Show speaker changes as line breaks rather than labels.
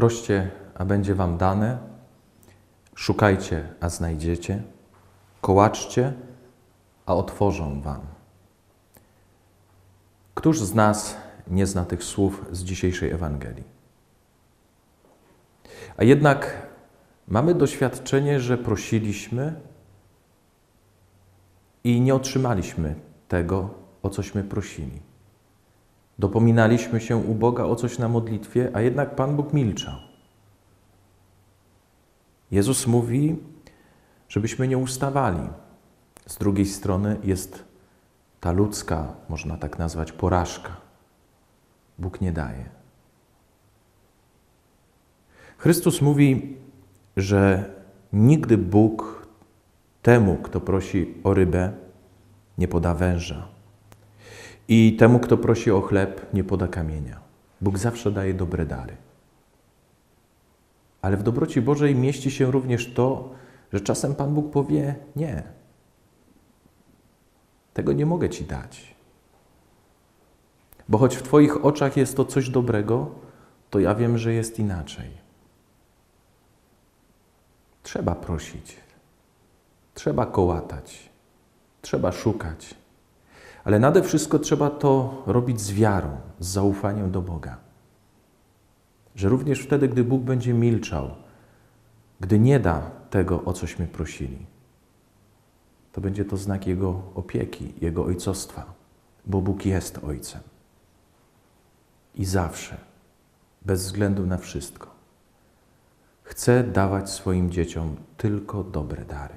Proście, a będzie wam dane. Szukajcie, a znajdziecie. Kołaczcie, a otworzą wam. Któż z nas nie zna tych słów z dzisiejszej Ewangelii? A jednak mamy doświadczenie, że prosiliśmy i nie otrzymaliśmy tego, o cośmy prosili. Dopominaliśmy się u Boga o coś na modlitwie, a jednak Pan Bóg milczał. Jezus mówi, żebyśmy nie ustawali. Z drugiej strony jest ta ludzka, można tak nazwać, porażka. Bóg nie daje. Chrystus mówi, że nigdy Bóg temu, kto prosi o rybę, nie poda węża. I temu, kto prosi o chleb, nie poda kamienia. Bóg zawsze daje dobre dary. Ale w dobroci Bożej mieści się również to, że czasem Pan Bóg powie: Nie, tego nie mogę Ci dać. Bo choć w Twoich oczach jest to coś dobrego, to ja wiem, że jest inaczej. Trzeba prosić, trzeba kołatać, trzeba szukać, ale nade wszystko trzeba to robić z wiarą, z zaufaniem do Boga. Że również wtedy, gdy Bóg będzie milczał, gdy nie da tego, o cośmy prosili, to będzie to znak Jego opieki, Jego ojcostwa, bo Bóg jest Ojcem. I zawsze, bez względu na wszystko, chce dawać swoim dzieciom tylko dobre dary.